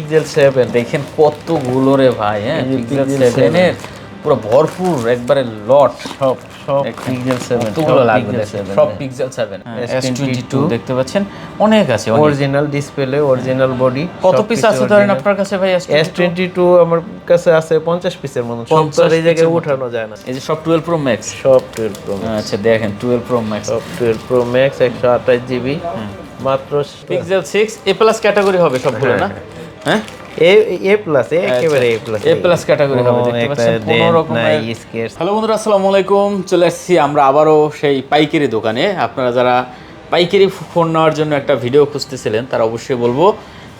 Pixel seven দেখেন কতগুলো রে ভাই হ্যাঁ? পিক্সেল Pixel সেভেনের পুরো ভরপুর একবারে লট সব সব পিক্সেল সেভেন কতগুলো লাগবে সব pixel seven S twenty two দেখতে পাচ্ছেন? অনেক আছে অরিজিনাল ডিসপ্লে অরিজিনাল বডি কত পিস আছে ধরেন আপনার কাছে ভাই এস টোয়েন্টি টু আমার কাছে আছে পঞ্চাশ পিসের মতো সব তো এই জায়গায় উঠানো যায় না। এই যে সব টুয়েলভ প্রো ম্যাক্স সব টুয়েলভ প্রো আচ্ছা দেখেন টুয়েলভ প্রো ম্যাক্স সব টুয়েলভ প্রো ম্যাক্স একশো আঠাশ জিবি মাত্র pixel six A plus category হবে সবগুলো না? হ্যাঁ? আমরা আবারও সেই পাইকারি দোকানে। আপনারা যারা পাইকারি ফোন নেওয়ার জন্য একটা ভিডিও খুঁজতেছিলেন তারা অবশ্যই বলব।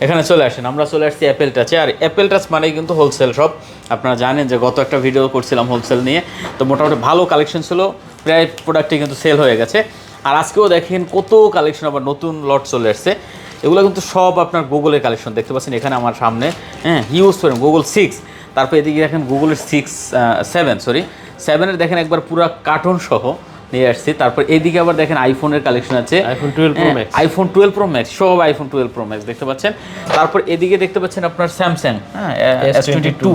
এখানে চলে আসেন। আমরা চলে আসছি অ্যাপেল টাচে আর অ্যাপেল টাচ মানেই কিন্তু হোলসেল শপ আপনারা জানেন যে গত একটা ভিডিও করছিলাম হোলসেল নিয়ে। তো মোটামুটি ভালো কালেকশন ছিল। প্রায় প্রোডাক্টই কিন্তু সেল হয়ে গেছে। আর আজকেও দেখেন কত কালেকশন আবার নতুন লট চলে আসছে। এগুলো কিন্তু সব আপনার গুগলের কালেকশন দেখতে পাচ্ছেন এখানে আমার সামনে হ্যাঁ ইউজ করেন গুগল সিক্স তারপর এদিকে দেখেন গুগলের সিক্স সেভেন সরি সেভেনের দেখেন একবার পুরো কার্টুন সহ নিয়ে আসছি। তারপর এদিকে আবার দেখেন আইফোনের কালেকশন আছে। iPhone 12 Pro Max। IPhone twelve pro max সব আইফোন টুয়েলভ প্রো ম্যাক্স দেখতে পাচ্ছেন। তারপর এদিকে দেখতে পাচ্ছেন আপনার স্যামসাং হ্যাঁ S twenty two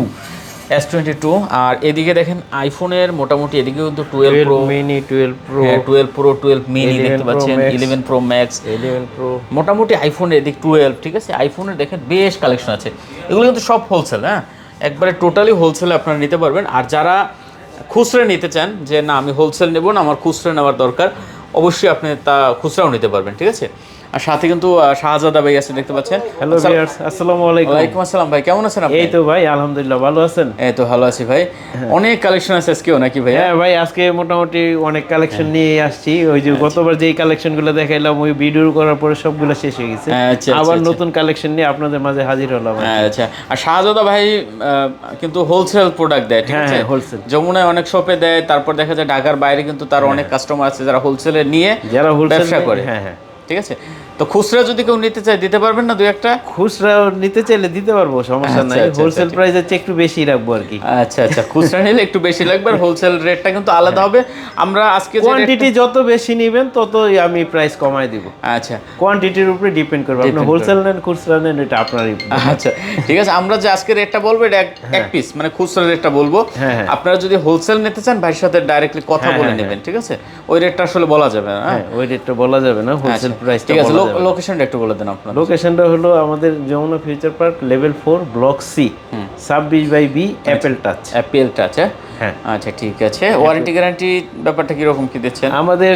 S twenty two আর এদিকে দেখেন আইফোনের মোটামুটি এদিকে কিন্তু twelve pro mini twelve pro twelve pro twelve mini দেখতে পাচ্ছেন। Eleven pro max eleven pro মোটামুটি আইফোনের এদিক টুয়েলভ ঠিক আছে? আইফোনের দেখেন বেশ কালেকশন আছে। এগুলো কিন্তু সব হোলসেল হ্যাঁ? একবারে টোটালি হোলসেলে আপনারা নিতে পারবেন। আর যারা খুচরা নিতে চান যে না আমি হোলসেল নেব না আমার খুচরা নেওয়ার দরকার অবশ্যই আপনি তা খুচরাও নিতে পারবেন ঠিক আছে? আর সাথে কিন্তু শাহজাদা ভাই আছে দেখতে পাচ্ছেন। হ্যালো ভিউয়ার্স আসসালামু আলাইকুম। ওয়ালাইকুম আসসালাম ভাই কেমন আছেন আপনি? এই তো ভাই আলহামদুলিল্লাহ ভালো আছেন? এই তো ভালো আছি ভাই। অনেক কালেকশন আছে আজকেও নাকি ভাই হ্যাঁ ভাই আজকে মোটামুটি অনেক কালেকশন নিয়ে আসছি। ওই যে গতবার যেই কালেকশনগুলো দেখাইলাম ওই ভিডিও করার পরে সবগুলো শেষ হয়ে গেছে। আচ্ছা, আচ্ছা, আবার আচ্ছা। নতুন কালেকশন নিয়ে আপনাদের মাঝে হাজির হলাম। আচ্ছা। আর শাহজাদা ভাই কিন্তু হোলসেল প্রোডাক্ট দেয় ঠিক হ্যাঁ, আছে? হ্যাঁ, wholesale। যমুনায় অনেক শপে দেয় তারপর দেখা যায় ঢাকার বাইরে কিন্তু তার অনেক কাস্টমার আছে যারা হোলসেলে নিয়ে যারা হোলসেল ব্যবসা করে। হ্যাঁ হ্যাঁ। ঠিক আছে? তো খুচরা যদি কেউ নিতে চায় দিতে পারবেন না দুই একটা? খুচরা নিতে চাইলে দিতে পারব সমস্যা আচ্ছা, নাই। আচ্ছা, হোলসেল আচ্ছা, প্রাইস হচ্ছে একটু বেশি রাখব আর কি। আচ্ছা আচ্ছা খুচরা নিলে একটু বেশি লাগবে আর হোলসেল রেটটা কিন্তু আলাদা হবে। আমরা আজকে কোয়ান্টিটি যত বেশি নেবেন ততই আমি প্রাইস কমাই দিব। আচ্ছা। কোয়ান্টিটির উপরে ডিপেন্ড করবে। আপনি হোলসেল নেন খুচরা নেন এটা আপনারই আচ্ছা ঠিক আছে আমরা যে আজকে রেটটা বলব এটা এক- পিস মানে খুচরা রেটটা বলব। হ্যাঁ, হ্যাঁ। আপনারা যদি হোলসেল নিতে চান ভাইয়ের সাথে ডাইরেক্টলি কথা হ্যাঁ, বলে হ্যাঁ, নেবেন ঠিক আছে? ওই রেটটা আসলে বলা যাবে না হ্যাঁ? হ্যাঁ ওই রেটটা বলা যাবে না হোলসেল প্রাইস ঠিক আছে যাবে। লোকেশনটা একটু বলে দেন আপনার লোকেশনটা হলো আমাদের Jamuna Future Park level four block C ছাব্বিশ by B Apple Touch Apple Touch হ্যাঁ? আচ্ছা ঠিক আছে। ওয়ারেন্টি গ্যারান্টি ব্যাপারটা কীরকম কী দিচ্ছেন? আমাদের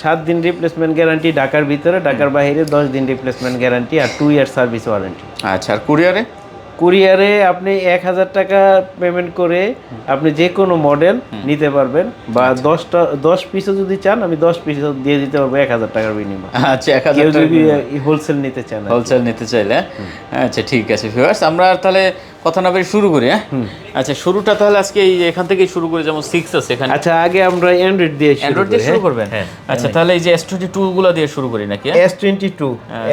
সাত দিন রিপ্লেসমেন্ট গ্যারান্টি ঢাকার ভিতরে ঢাকার বাইরে দশ দিন রিপ্লেসমেন্ট গ্যারান্টি আর টু ইয়ার সার্ভিস ওয়ারেন্টি আচ্ছা আর কুরিয়ারে কুরিয়ারে আপনি এক হাজার টাকা পেমেন্ট করে আপনি যে কোনো মডেল নিতে পারবেন বা আচ্ছা। দশটা দশ পিসও যদি চান আমি দশ পিসও দিয়ে দিতে পারব এক হাজার টাকার বিনিময়ে। আচ্ছা এক হাজার যদি হোলসেল নিতে চান হোলসেল নিতে চাইলে? আচ্ছা ঠিক আছে ভিউয়ার্স আমরা তাহলে কথা না বেরিয়ে শুরু করি হ্যাঁ? আচ্ছা শুরুটা তাহলে আজকে এই এখান থেকেই শুরু করি যেমন সিক্স আছে এখানে। আচ্ছা আগে আমরা অ্যান্ড্রয়েড দিয়ে শুরু অ্যান্ড্রয়েড দিয়ে শুরু করবেন? আচ্ছা তাহলে এই যে এস টোয়েন্টি টু গুলো দিয়ে শুরু করি নাকি এস টোয়েন্টি টু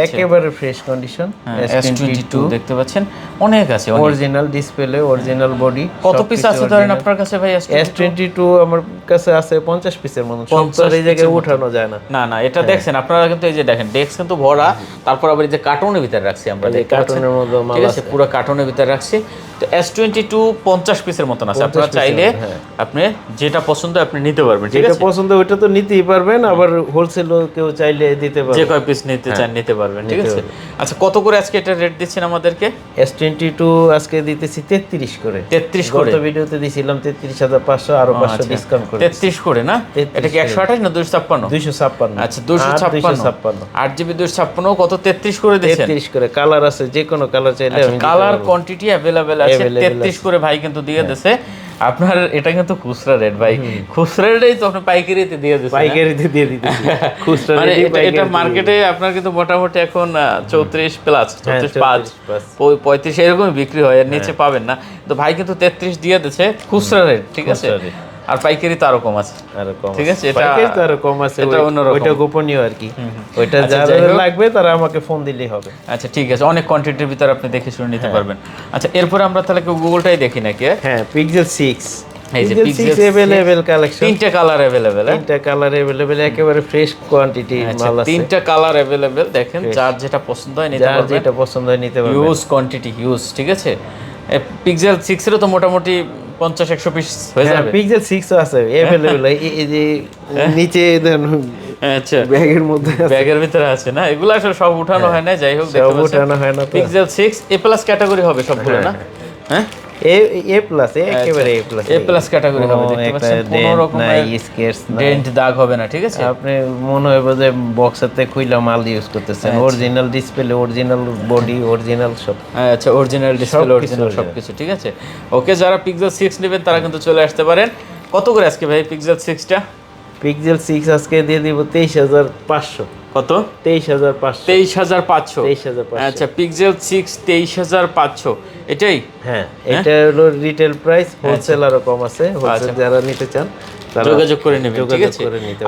একেবারে fresh condition S twenty two দেখতে পাচ্ছেন অনেক আছে অরিজিনাল ডিসপ্লে অরিজিনাল বডি কত পিস আছে ধরেন আপনার কাছে ভাই এস টোয়েন্টি টু আমার কাছে আছে পঞ্চাশ পিসের মতো সব এই জায়গায় উঠানো যায় না। না না এটা দেখছেন আপনারা কিন্তু এই যে দেখেন ডেস্ক কিন্তু ভরা তারপর আবার এই যে কার্টুনের ভিতরে রাখছি আমরা কার্টুনের মতো মাল ঠিক আছে পুরো কার্টুনের ভিতরে রাখছি। তো এস টোয়েন্টি টু পঞ্চাশ পিসের মতন আছে। আপনারা চাইলে আপনি যেটা পছন্দ আপনি নিতে পারবেন যেটা পছন্দ ওইটা তো নিতেই পারবেন আবার হোলসেল কেউ চাইলে দিতে যে কয় পিস নিতে চান নিতে পারবেন ঠিক আছে? আচ্ছা কত করে আজকে এটা রেট দিচ্ছেন আমাদেরকে? এস টোয়েন্টি টু আজকে দিতেছি তেত্রিশ করে। তেত্রিশ করে? ভিডিওতে দিছিলাম তেত্রিশ হাজার পাঁচশো আরও পাঁচশো ডিসকাউন্ট করে তেত্রিশ করে না? এটা কি একশো আঠাশ না দুইশো ছাপ্পান্ন? দুইশো ছাপ্পান্ন। আচ্ছা দুশো ছাপ্পান্ন। ছাপ্পান্ন। আট জিবি দুশো ছাপ্পান্ন কত? তেত্রিশ করে দিচ্ছেন তেত্রিশ করে। কালার আছে যে কোনো কালার চাইলে কালার কোয়ান্টিটি অ্যাভেলেবেল আছে তেত্রিশ করে ভাই কিন্তু দিয়ে দিছে। আপনার এটা কিন্তু খুচরা রেট ভাই। খুচরা রেটেই তো আপনি পাইকারিতে দিয়ে দিচ্ছেন পাইকারিতে দিয়ে দিতে খুচরা মানে এটা- মার্কেটে আপনার কিন্তু মোটামুটি এখন চৌত্রিশ প্লাস চৌত্রিশ পাঁচ 34 পঁয়ত্রিশ এরকমই বিক্রি হয় এর নিচে পাবেন না। তো ভাই কিন্তু তেত্রিশ দিয়ে দিচ্ছে খুচরা রেট ঠিক আছে। আর পাইকারি তো আরও কম আছে। আরও কম ঠিক আছে, এটা- পাইকারি তো আরও কম আছে এটা অন্যরকম। ওইটা গোপনীয় আর কি। ওইটা আচ্ছা, যারা লাগবে তারা আমাকে ফোন দিলেই হবে। আচ্ছা ঠিক আছে। অনেক কোয়ান্টিটির ভিতরে আপনি দেখে শুনে হ্যাঁ। নিতে পারবেন। আচ্ছা এরপরে আমরা তাহলে গুগলটাই দেখি নাকি হ্যাঁ? হ্যাঁ পিক্সেল সিক্স এই যে পিক্সেল সিক্স কালেকশন তিনটা কালার অ্যাভেলেবেল তিনটা কালার অ্যাভেলেবেল একেবারে ফ্রেশ কোয়ান্টিটি মাল আছে। তিনটা কালার অ্যাভেলেবেল দেখেন যার যেটা পছন্দ হয় নিতে যার যেটা পছন্দ হয় নিতে পারবেন। হিউজ কোয়ান্টিটি হিউজ ঠিক আছে? পিক্সেল সিক্সেরও তো মোটামুটি পঞ্চাশ একশো পিস হয়ে হ্যাঁ যাবে। পিক্সেল সিক্স আছে अवेलेबल এই যে নিচে দেন আচ্ছা। ব্যাগের মধ্যে আছে। ব্যাগের ভিতরে আছে না? এগুলো আসলে সব উঠানো হয়। না যাই হোক সব উঠানো হয় না pixel six A plus category হবে সবগুলো না? হ্যাঁ? এ এ প্লাস একেবারে A plus A plus category হবে দেখতে পাচ্ছেন কোনো রকমের স্কেচ ডেন্ট দাগ হবে না ঠিক আছে? আপনি মনে হবে যে বক্সাতে খুইলা মাল ইউজ করতেছেন। Original display original body original সব। আচ্ছা অরিজিনাল ডিসপ্লে অরিজিনাল original। সবকিছু ঠিক আছে? ওকে যারা পিক্সেল সিক্স নেবেন তারা কিন্তু চলে আসতে পারেন। কত করে আজকে ভাই পিক্সেল সিক্সটা পিক্সেল সিক্স আজকে দিয়ে দিব তেইশ হাজার পাঁচশো। কত? তেইশ হাজার পাঁচশো। তেইশ হাজার পাঁচশো। তেইশ হাজার আচ্ছা পিক্সেল সিক্স তেইশ হাজার পাঁচশো। এটাই? হ্যাঁ এটা হলো রিটেল প্রাইস হোলসেল আরও কম আছে। হোলসেল যারা নিতে চান আচ্ছা। যোগাযোগ করে নেবেন ঠিক আছে?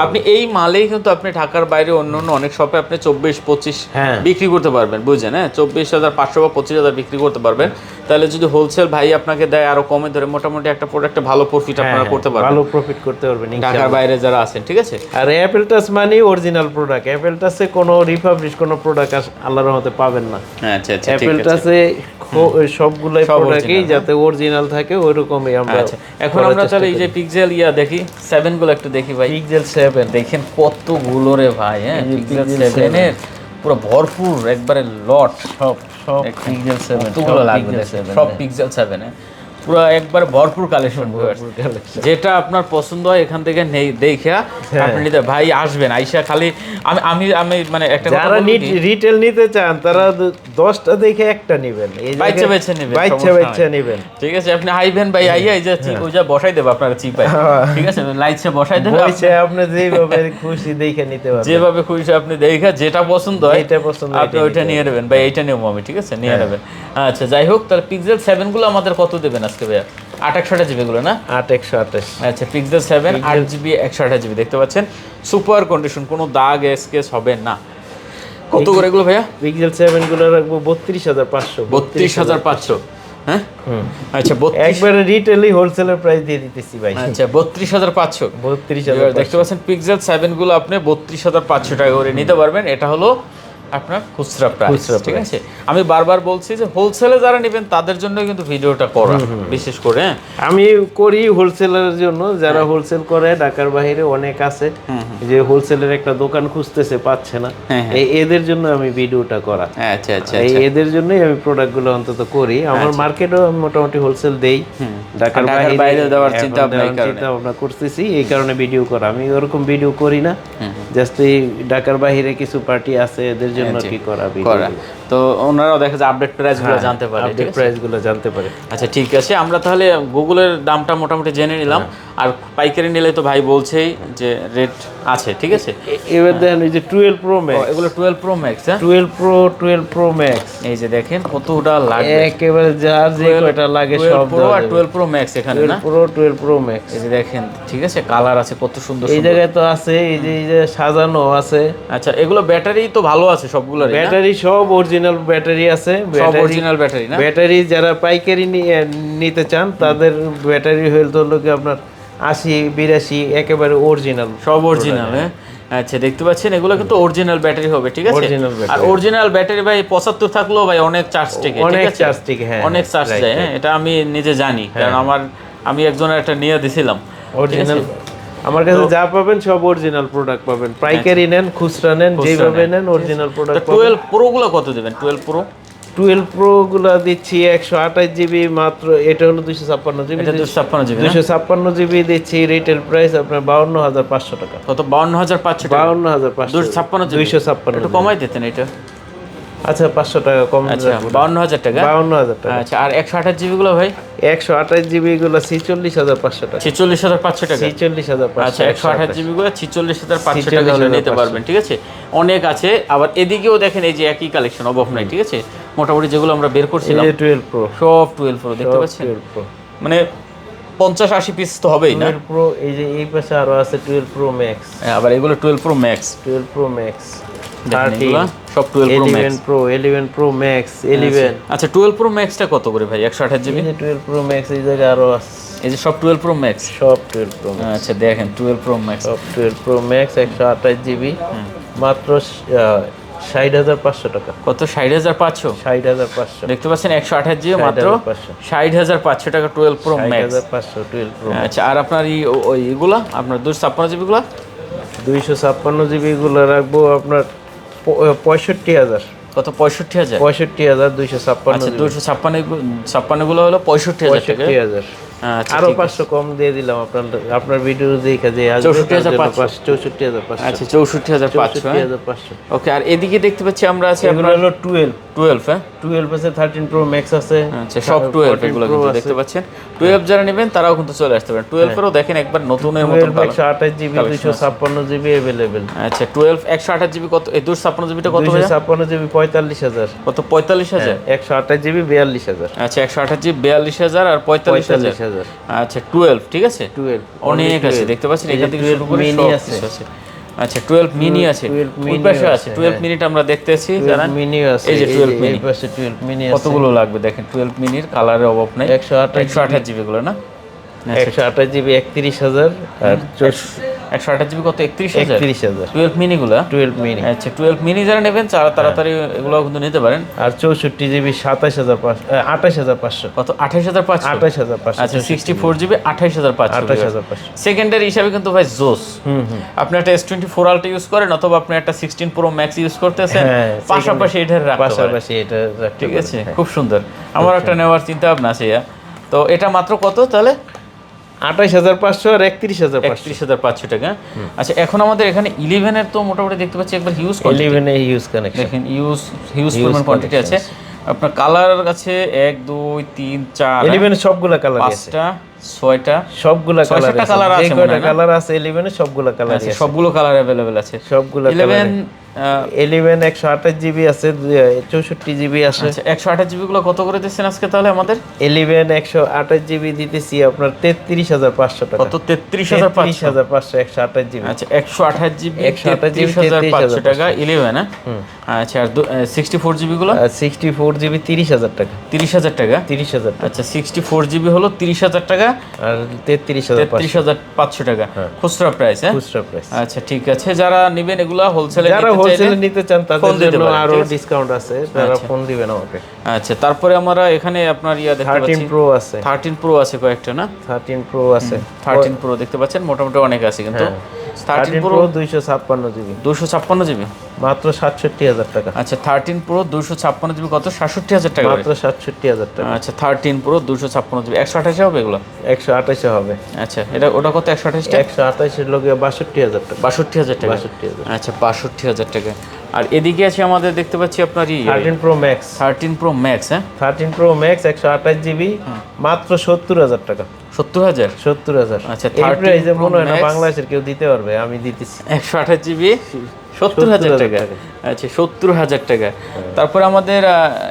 আপনি এই মালেই কিন্তু আপনি ঢাকার বাইরে অন্য অন্য অনেক শপে আপনি চব্বিশ পঁচিশ হ্যাঁ। বিক্রি করতে পারবেন বুঝছেন হ্যাঁ? চব্বিশ হাজার পাঁচশো বা পঁচিশ হাজার বিক্রি করতে পারবেন। তাহলে যদি হোলসেল ভাই আপনাকে দেয় আরও কমে ধরে মোটামুটি একটা প্রোডাক্টে ভালো প্রফিট আপনারা করতে পারবেন। হ্যাঁ, ভালো প্রফিট করতে পারবেন ঢাকার বাইরে যারা আছেন ঠিক আছে? আর অ্যাপেল টাচ মানে অরিজিনাল প্রোডাক্ট অ্যাপেল টাচে কোনো রিফাবলিশ কোনো প্রোডাক্ট আল্লাহর রহমতে পাবেন না। আচ্ছা আচ্ছা ঠিক অ্যাপেল টাচে সবগুলাই সব প্রোডাক্টই original, যাতে অরিজিনাল থাকে ওইরকমই আমরা আচ্ছা এখন আমরা তাহলে এই যে পিক্সেল ইয়া দেখি সেভেনগুলো একটু দেখি ভাই। পিক্সেল সেভেন দেখেন কতগুলো রে ভাই হ্যাঁ? পিক্সেল Pixel সেভেনের পুরো ভরপুর একবারে লট সব সব পিক্সেল লাগবে দেখেন, সব পিক্সেল সেভেন পুরো একবার ভরপুর কালেকশন যেটা আপনার পছন্দ হয় এখান থেকে নেই দেখা হ্যাঁ। আপনি নিতে ভাই আসবেন আইসা খালি আমি আমি আমি মানে একটা যারা রিটেল নিতে চান তারা দশটা দেখে একটা নেবেন। এই বাইচা বেছে নেবেন, বাইচা বাইচা। নেবেন। ঠিক আছে আপনি আইবেন ভাই আইয়া এই যে চি- ওই যা বসাই দেবো আপনার চিপায়। হ্যাঁ। ঠিক আছে লাইটসে বসাই দেবে আপনি যেভাবে খুশি দেখে নিতে পারবেন। যেভাবে খুশি আপনি দেখা যেটা পছন্দ হয় যেটা পছন্দ আপনি এটা ওইটা নিয়ে নেবেন। ভাই এইটা নেব আমি ঠিক আছে? নিয়ে নেবেন। আচ্ছা যাই হোক তাহলে পিক্সেল সেভেনগুলো আমাদের কত দেবেন আজকে ভাইয়া? আট একশোটা জিবি গুলো না? আট একশো আঠাশ। আচ্ছা পিক্সেল সেভেন আট জিবি একশো আঠাশ জিবি দেখতে পাচ্ছেন? সুপার কন্ডিশন কোনো দাগ স্কেচ হবে না। কত করে এগুলো ভাইয়া? পিক্সেল সেভেনগুলো রাখব বত্রিশ হাজার পাঁচশো। বত্রিশ হাজার পাঁচশো হ্যাঁ? আচ্ছা একবারে রিটেলই হোলসেলের প্রাইস দিয়ে দিতেছি ভাই। আচ্ছা বত্রিশ হাজার পাঁচশো। বত্রিশ হাজার দেখতে পাচ্ছেন পিক্সেল সেভেনগুলো আপনি বত্রিশ হাজার পাঁচশো টাকা করে নিতে পারবেন। এটা হলো আপনার খুচরা প্রাইস ঠিক আছে? আমি বারবার বলছি যে হোলসেলে যারা নেবেন তাদের জন্য কিন্তু ভিডিওটা করা বিশেষ করে হ্যাঁ? আমি করি হোলসেলের জন্য যারা হোলসেল করে ঢাকার বাইরে অনেক আছে যে হোলসেলের একটা দোকান খুঁজতেছে পাচ্ছে না। হ্যাঁ, এদের জন্য আমি ভিডিওটা করা। আচ্ছা আচ্ছা এই এদের জন্যই আমি প্রোডাক্টগুলো অন্তত করি। আমার মার্কেটও মোটামুটি হোলসেল দেই। ঢাকার বাইরে দেওয়ার। চিন্তা ভাবনা করতেছি এই কারণে ভিডিও করা। আমি ওরকম ভিডিও করি না। জাস্ট এই ঢাকার বাহিরে কিছু পার্টি আছে এদের জন্য কি করাবি করা। তো ওনারাও দেখা যায় আপডেট প্রাইসগুলো জানতে পারে আপডেট আছে? প্রাইসগুলো জানতে পারে। আচ্ছা ঠিক আছে আমরা তাহলে গুগলের দামটা মোটামুটি জেনে নিলাম। আর পাইকারি নিলে তো ভাই বলছেই যে রেট আছে ঠিক আছে? এবার দেখেন এই যে টুয়েলভ প্রো ম্যাক্স এগুলো টুয়েলভ প্রো ম্যাক্স হ্যাঁ? Twelve pro twelve pro max এই যে দেখেন কতটা লাগে একেবারে যার যে কয়টা লাগে সব প্রো আর টুয়েলভ প্রো ম্যাক্স এখানে না? প্রো টুয়েলভ প্রো ম্যাক্স এই যে দেখেন ঠিক আছে কালার আছে কত সুন্দর এই জায়গায় তো আছে এই যে এই যে সাজানো আছে। আচ্ছা এগুলো ব্যাটারি তো ভালো আছে সবগুলোর ব্যাটারি সব অরিজিনাল ব্যাটারি আছে অরিজিনাল ব্যাটারি না? ব্যাটারি যারা পাইকারি নিতে চান তাদের ব্যাটারি হেলথ হলো কি আপনার আশি বিরাশি একেবারে অরিজিনাল সব অরিজিনাল হ্যাঁ? আচ্ছা দেখতে পাচ্ছেন এগুলো কিন্তু অরিজিনাল ব্যাটারি হবে ঠিক আছে? আর অরিজিনাল ব্যাটারি ভাই পঁচাত্তর থাকলেও ভাই অনেক চার্জ টেকে অনেক চার্জ টিকে হ্যাঁ অনেক চার্জ যায় হ্যাঁ? এটা আমি নিজে জানি কারণ আমার আমি একজনের একটা নিয়ে দিছিলাম অরিজিনাল আমার কাছে যা পাবেন সব অরিজিনাল প্রোডাক্ট পাবেন। পাইকারি নেন খুচরা নেন যেভাবে নেন। অরিজিনাল প্রোডাক্ট টুয়েলভ প্রো গুলো কত দেবেন? টুয়েলভ প্রো টুয়েলভ প্রো গুলা দিচ্ছি একশো আঠাশ জিবি মাত্র এটা হলো দুইশো ছাপ্পান্ন জিবি এটা দুশো ছাপ্পান্ন জিবি দুইশো ছাপ্পান্ন জিবি দিচ্ছি রিটেল প্রাইস আপনার বাউন্ন হাজার পাঁচশো টাকা। কত? বাউন্ন হাজার পাঁচশো টাকা। বাউন্ন হাজার পাঁচশো। দুশো ছাপ্পান্ন দুইশো ছাপ্পান্ন একটু কমাই দিতেন এটা। আচ্ছা পাঁচশো টাকা কম আচ্ছা বাউন্ন হাজার টাকা? বাউন্ন হাজার টাকা। আচ্ছা আর একশো আঠাশ জিবি গুলো ভাই? একশো আঠাশ জিবি গুলো ছিচল্লিশ হাজার পাঁচশো টাকা। ছেচল্লিশ হাজার পাঁচশো টাকা? ছিচল্লিশ হাজার আচ্ছা একশো আঠাশ জিবি গুলো ছিচল্লিশ হাজার পাঁচশো টাকা নিতে পারবেন ঠিক আছে? অনেক আছে আবার এদিকেও দেখেন এই যে একই কালেকশন নাই ঠিক আছে? মোটামুটি যেগুলো আমরা বের করছিলাম টুয়েলভ প্রো সব টুয়েলভ প্রো দেখতে পাচ্ছেন? মানে পঞ্চাশ আশি পিস তো হবেই না? প্রো এই যে এই পাশে আরও আছে টুয়েলভ প্রো ম্যাক্স আবার এগুলো twelve pro max twelve pro max সব twelve pro eleven max pro eleven pro max eleven আচ্ছা টুয়েলভ প্রো ম্যাক্সটা কত করে ভাই? একশো আঠাশ জিবি এই যে টুয়েলভ প্রো ম্যাক্স এই জায়গায় আরও আছে। এই যে সব টুয়েলভ প্রো ম্যাক্স সব টুয়েলভ প্রো আচ্ছা দেখেন টুয়েলভ প্রো ম্যাক্স সব টুয়েলভ প্রো ম্যাক্স একশো আঠাশ জিবি মাত্র ষাট হাজার পাঁচশো টাকা। কত? ষাট হাজার পাঁচশো? ষাট হাজার পাঁচশো। দেখতে পাচ্ছেন একশো আঠাশ জিবি মাত্র 60,500 ষাট হাজার পাঁচশো টাকা টুয়েলভ প্রো ম্যাক্স হাজার পাঁচশো টুয়েলভ প্রো আচ্ছা আর আপনার এই ও- ওই এগুলা আপনার দুশো ছাপ্পান্ন জিবিগুলা দুইশো ছাপ্পান্ন জিবি গুলো রাখব আপনার পঁয়ষট্টি হাজার। কত? পঁয়ষট্টি হাজার? পঁয়ষট্টি হাজার দুইশো ছাপ্পান্ন দুইশো দুশো ছাপ্পান্ন ছাপ্পান্নগুলো হলো পঁয়ষট্টি হাজার হাজার। আচ্ছা আরও পাঁচশো কম দিয়ে দিলাম আপনার আপনার ভিডিও দেখে যে আসবে, 64,500 তার জন্য পাঁচ- চৌষট্টি হাজার পাঁচশো। আচ্ছা চৌষট্টি হাজার পাঁচশো হাজার পাঁচশো। ওকে আর এদিকে দেখতে পাচ্ছি আমরা আছি আপনার হলো টুয়েলভ টুয়েলভ হ্যাঁ? টুয়েলভ আছে থার্টিন প্রো ম্যাক্স আছে। আচ্ছা সব টুয়েলভ এগুলো কিন্তু দেখতে পাচ্ছেন। টুয়েলভ যারা নেবেন তারাও কিন্তু চলে আসতে পারেন। টুয়েলভেরও দেখেন একবার নতুনের মতো একশো আঠাশ জিবি দুইশো ছাপ্পান্ন জিবি অ্যাভেলেবেল আচ্ছা টুয়েলভ একশো আঠাশ জিবি কত এই দুশো ছাপ্পান্ন জিবিটা কত ভাইয়া? ছাপ্পান্ন জিবি পঁয়তাল্লিশ হাজার। কত পঁয়তাল্লিশ হাজার? একশো আঠাশ জিবি বিয়াল্লিশ হাজার। আচ্ছা একশো আঠাশ জিবি বিয়াল্লিশ হাজার আর পঁয়তাল্লিশ হাজার। হাজার। আচ্ছা টুয়েলভ ঠিক আছে? টুয়েলভ অনেক আছে দেখতে পাচ্ছেন? এখান থেকে শুরু করে সব আছে। আচ্ছা টুয়েলভ মিনি আছে। 12 ওই পাশে আছে আছে, টুয়েলভ হ্যাঁ। মিনিট আমরা দেখতেছি জানেন মিনি আছে এই যে টুয়েলভ 12 যে এই পাশে টুয়েলভ মিনি আছে। কতগুলো লাগবে দেখেন? টুয়েলভ মিনির কালারে অভাব নাই। একশো আঠাশ একশো আঠাশ জিবি গুলো না? একশো আঠাশ জিবি একত্রিশ হাজার আর একশো আঠাশ জিবি কত? একত্রিশ একত্রিশ হাজার। টুয়েলভ মিনি গুলা? টুয়েলভ মিনি আচ্ছা টুয়েলভ মিনি যারা নেবেন তারা তাড়াতাড়ি এগুলো কিন্তু নিতে পারেন। আর চৌষট্টি জিবি সাতাশ হাজার পাঁচশো আঠাশ হাজার পাঁচশো। কত? আঠাশ হাজার পাঁচশো? আঠাশ হাজার পাঁচশো আচ্ছা সিক্সটি ফোর জিবি আঠাশ হাজার পাঁচশো। আঠাশ হাজার পাঁচশো। সেকেন্ডারি হিসাবে কিন্তু ভাই জোস আপনি একটা S twenty four ultra use করেন অথবা আপনি একটা সিক্সটিন প্রো ম্যাক্স ইউজ করতেছেন হ্যাঁ, পাশাপাশি এটা পাশাপাশি এটা ঠিক আছে হ্যাঁ। খুব সুন্দর। আমার একটা নেওয়ার চিন্তা ভাবনা আছে তো এটা মাত্র কত তাহলে? আঠাশ হাজার পাঁচশো আর একত্রিশ হাজার পাঁচশো। একত্রিশ হাজার পাঁচশো টাকা। আচ্ছা এখন আমাদের এখানে ইলেভেনের তো মোটামুটি দেখতে পাচ্ছি একবার হিউজ ইলেভেনে ইউজ কানেকশন দেখেন ইউজ হিউজ পরিমাণ কোয়ান্টিটি আছে। আপনার কালার আছে এক দুই তিন চার ইলেভেনে সবগুলা কালার আছে। পাঁচটা ছয়টা সবগুলা ছয় কালার আছে। হয় কালার আছে ইলেভেনে সবগুলা কালার আচ্ছা আছে। সবগুলো কালার অ্যাভেলেবেল আছে। সবগুলা ইলেভেন ইলেভেন একশো আঠাশ জিবি আছে চৌষট্টি জিবি আছে। আচ্ছা একশো আঠাশ জিবি গুলো কত করে দিচ্ছেন আজকে তাহলে আমাদের? ইলেভেন একশো আঠাশ জিবি দিতেছি আপনার তেত্রিশ হাজার পাঁচশো টাকা। কত? তেত্রিশ হাজার পাঁচশো? হাজার পাঁচশো একশো আঠাশ জিবি আচ্ছা একশো আঠাশ জিবি 128 তেত্রিশ GB, হাজার পাঁচশো 33,500 টাকা ইলেভেন আচ্ছা আর সিক্সটি ফোর জিবি গুলো? আর সিক্সটি ফোর জিবি তিরিশ হাজার টাকা। তিরিশ হাজার টাকা? তিরিশ হাজার আচ্ছা সিক্সটি ফোর জিবি হলো তিরিশ হাজার টাকা। আর তেত্রিশ হাজার তেত্রিশ হাজার পাঁচশো টাকা। খুচরা প্রাইস হ্যাঁ? খুচরা প্রাইস আচ্ছা ঠিক আছে। যারা নেবেন এগুলা হোলসেলে যারা হোলসেলে নিতে চান তাদের জন্য আরও? ডিসকাউন্ট আছে। তারা ফোন দিবেন আমাকে আচ্ছা তারপরে আমরা এখানে আপনার ইয়া দেখতে পাচ্ছি। 13 প্রো আছে। থার্টিন প্রো আছে কয়েকটা না? থার্টিন প্রো আছে। থার্টিন প্রো দেখতে পাচ্ছেন মোটামুটি অনেক আছে কিন্তু। থার্টিন প্রো প্রো দুইশো ছাপ্পান্ন জিবি। দুশো ছাপ্পান্ন জিবি? মাত্র সাতষট্টি হাজার টাকা। আচ্ছা থার্টিন প্রো দুশো ছাপ্পান্ন জিবি কত? সাতষট্টি হাজার টাকা মাত্র সাতষট্টি হাজার টাকা। আচ্ছা থার্টিন প্রো দুশো ছাপ্পান্ন জিবি। একশো আঠাশে হবে এগুলো? একশো আঠাশে হবে। আচ্ছা এটা ওটা কত একশো আঠাশটা? একশো আঠাশের লোকে বাষট্টি হাজার টাকা। বাষট্টি হাজার টাকা। বাষট্টি হাজার। আচ্ছা বাষট্টি হাজার টাকা। আর এদিকে আছে আমাদের দেখতে পাচ্ছি আপনার thirteen pro max thirteen pro max হ্যাঁ? থার্টিন প্রো ম্যাক্স একশো আঠাশ জিবি মাত্র সত্তর হাজার টাকা। সত্তর হাজার? সত্তর হাজার। আচ্ছা, এই প্রাইসে মনে হয় না বাংলাদেশের কেউ দিতে পারবে আমি দিতেছি। একশো আঠাশ জিবি? সত্তর হাজার টাকা। আচ্ছা সত্তর হাজার টাকা। তারপরে আমাদের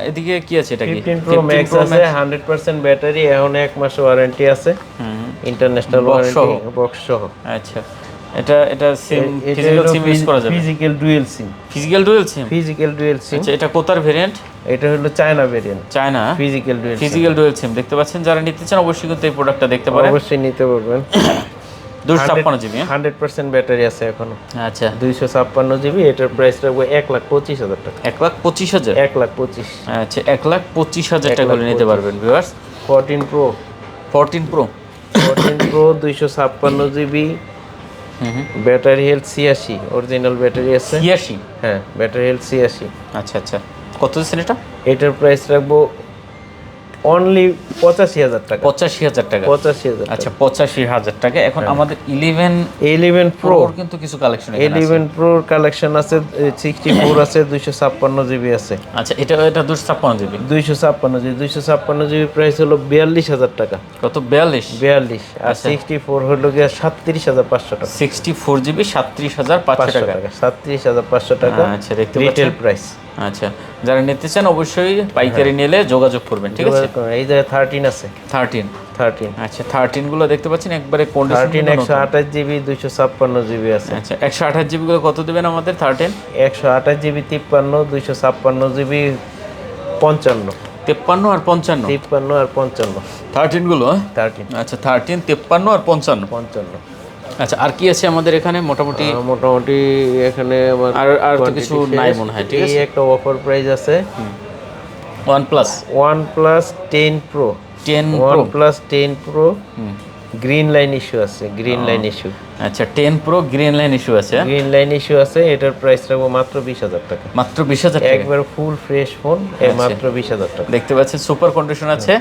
এদিকে কি আছে এটা কি? প্রো ম্যাক্স আছে হান্ড্রেড পার্সেন্ট ব্যাটারি এখন এক মাস ওয়ারেন্টি আছে। ইন্টারন্যাশনাল। ওয়ারেন্টি বক্স সহ। আচ্ছা। এটা এটা সিম ফিজিক্যাল সিম ইউজ করা যাবে। Physical dual SIM physical dual SIM physical dual SIM আচ্ছা এটা কোতার ভেরিয়েন্ট এটা হলো China variant China physical dual physical dual SIM দেখতে পাচ্ছেন? যারা নিতে চান অবশ্যই কিন্তু এই প্রোডাক্টটা দেখতে পারেন। অবশ্যই নিতে পারবেন। দুশো ছাপ্পান্ন জিবি হান্ড্রেড পার্সেন্ট ব্যাটারি আছে এখনও। আচ্ছা। দুইশো ছাপ্পান্ন জিবি এটার প্রাইস রাখব এক লাখ পঁচিশ হাজার টাকা। এক লাখ পঁচিশ হাজার? এক লাখ পঁচিশ। আচ্ছা এক লাখ পঁচিশ হাজার টাকা করে নিতে পারবেন viewers fourteen pro fourteen pro fourteen pro দুইশো ছাপ্পান্ন জিবি ব্যাটারি হেলথ ছিয়াশি অরিজিনাল ব্যাটারি আছে। ছিয়াশি? হ্যাঁ ব্যাটারি হেলথ ছিয়াশি। আচ্ছা আচ্ছা। কত দিচ্ছেন এটা? এটার প্রাইস রাখব অনলি পঁচাশি হাজার টাকা। পঁচাশি হাজার টাকা। পঁচাশি হাজার আচ্ছা পঁচাশি হাজার টাকা। এখন হ্যাঁ। আমাদের ইলেভেন ইলেভেন প্রো কিন্তু কিছু কালেকশন ইলেভেন প্রোর কালেকশন আছে সিক্সটি ফোর আছে দুইশো ছাপ্পান্ন জিবি আছে। আচ্ছা এটা এটা দুশো ছাপ্পান্ন জিবি? দুইশো ছাপ্পান্ন জিবি। দুইশো ছাপ্পান্ন জিবি প্রাইস হলো বিয়াল্লিশ হাজার টাকা। কত? বিয়াল্লিশ? বিয়াল্লিশ। আর আচ্ছা। সিক্সটি ফোর হলো গিয়ে সাতত্রিশ হাজার পাঁচশো টাকা। সিক্সটি ফোর জিবি সাতত্রিশ হাজার পাঁচশো টাকা। সাতত্রিশ হাজার পাঁচশো টাকা। আচ্ছা রিটেল প্রাইস আচ্ছা যারা নিতে চান অবশ্যই পাইকারি নিলে যোগাযোগ করবেন ঠিক আছে? এই যে থার্টিন আছে। থার্টিন থার্টিন আচ্ছা থার্টিনগুলো দেখতে পাচ্ছেন একবারে থার্টিন কন্ডিশন একশো আঠাশ জিবি দুইশো ছাপ্পান্ন জিবি আছে। আচ্ছা একশো আঠাশ জিবি গুলো কত দেবেন আমাদের থার্টিন একশো আঠাশ জিবি তিপ্পান্ন দুইশো ছাপ্পান্ন জিবি পঞ্চান্ন। তেপ্পান্ন আর পঞ্চান্ন? তিপ্পান্ন আর পঞ্চান্ন। থার্টিনগুলো হ্যাঁ? থার্টিন আচ্ছা থার্টিন তেপ্পান্ন আর পঞ্চান্ন। পঞ্চান্ন। আচ্ছা আর কি আছে আমাদের এখানে? মোটামুটি মোটামুটি এখানে আর আর তো কিছু নাই মনে হয় ঠিক এই আছে? একটা অফার প্রাইস আছে। OnePlus OnePlus ten pro ten OnePlus ten pro green line issue আছে গ্রিন লাইন ইস্যু আচ্ছা ten pro green line issue আছে? গ্রিন লাইন ইস্যু আছে এটার প্রাইস রাখব মাত্র বিশ হাজার টাকা। মাত্র বিশ হাজার টাকা? একবার ফুল ফ্রেশ ফোন মাত্র বিশ হাজার টাকা। দেখতে পাচ্ছেন সুপার কন্ডিশন আছে।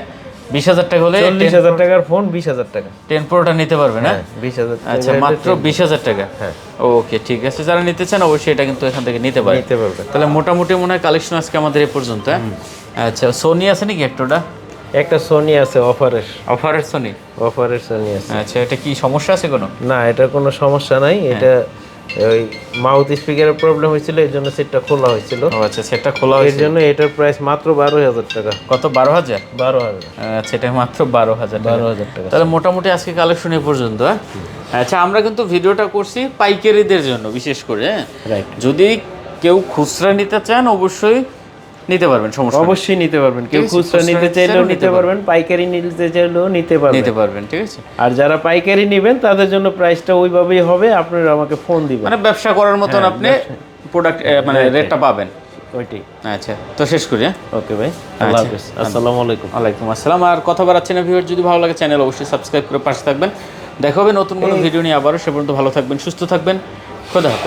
বিশ হাজার টাকা হলে চল্লিশ হাজার টাকার ফোন বিশ হাজার টাকা। টেন প্রোটা নিতে পারবেন হ্যাঁ বিশ হাজার আচ্ছা মাত্র বিশ হাজার টাকা? হ্যাঁ। ওকে ঠিক আছে। যারা নিতে চান অবশ্যই এটা কিন্তু এখান থেকে নিতে পারেন নিতে পারবে। তাহলে মোটামুটি মনে হয় কালেকশন আজকে আমাদের এই পর্যন্ত হ্যাঁ? আচ্ছা সোনি আছে নাকি একটোটা? একটা সোনি আছে অফারের অফারের সোনি অফারের সোনি আছে। আচ্ছা এটা কি সমস্যা আছে কোনো? না এটার কোনো সমস্যা নাই। হ্যাঁ। এটা ওই মাউথ স্পিকারের প্রবলেম হয়েছিল এই জন্য সেটটা খোলা হয়েছিল। আচ্ছা সেটটা খোলা এর জন্য এটার প্রাইস মাত্র বারো হাজার টাকা। কত বারো হাজার? বারো হাজার। আচ্ছা এটা মাত্র বারো হাজার বারো হাজার টাকা। তাহলে মোটামুটি আজকে কালেকশন এ পর্যন্ত হ্যাঁ? আচ্ছা আমরা কিন্তু ভিডিওটা করছি পাইকারিদের জন্য বিশেষ করে হ্যাঁ? রাইট যদি কেউ খুচরা নিতে চান অবশ্যই নিতে পারবেন সমস্যা অবশ্যই নিতে পারবেন। কেউ খুচরা নিতে চাইলেও নিতে নিতে পারবেন পাইকারি নিতে চাইলেও নিতে পারবেন। নিতে পারবেন ঠিক আছে। আর যারা পাইকারি নেবেন তাদের জন্য প্রাইসটা ওইভাবেই হবে আপনারা আমাকে ফোন দিবেন। মানে ব্যবসা করার মতন আপনি প্রোডাক্ট মানে রেটটা পাবেন। ওইটাই। আচ্ছা তো শেষ করি হ্যাঁ? ওকে ভাই আল্লাহ হাফেজ। আসসালামু আলাইকুম। ওয়ালাইকুম আসসালাম। আর কথা বাড়াচ্ছি না ভিউয়ার যদি ভালো লাগে চ্যানেল অবশ্যই সাবস্ক্রাইব করে পাশে থাকবেন। দেখা হবে নতুন কোনো ভিডিও নিয়ে আবারও। সে পর্যন্ত ভালো থাকবেন সুস্থ থাকবেন। খোদা হাফেজ।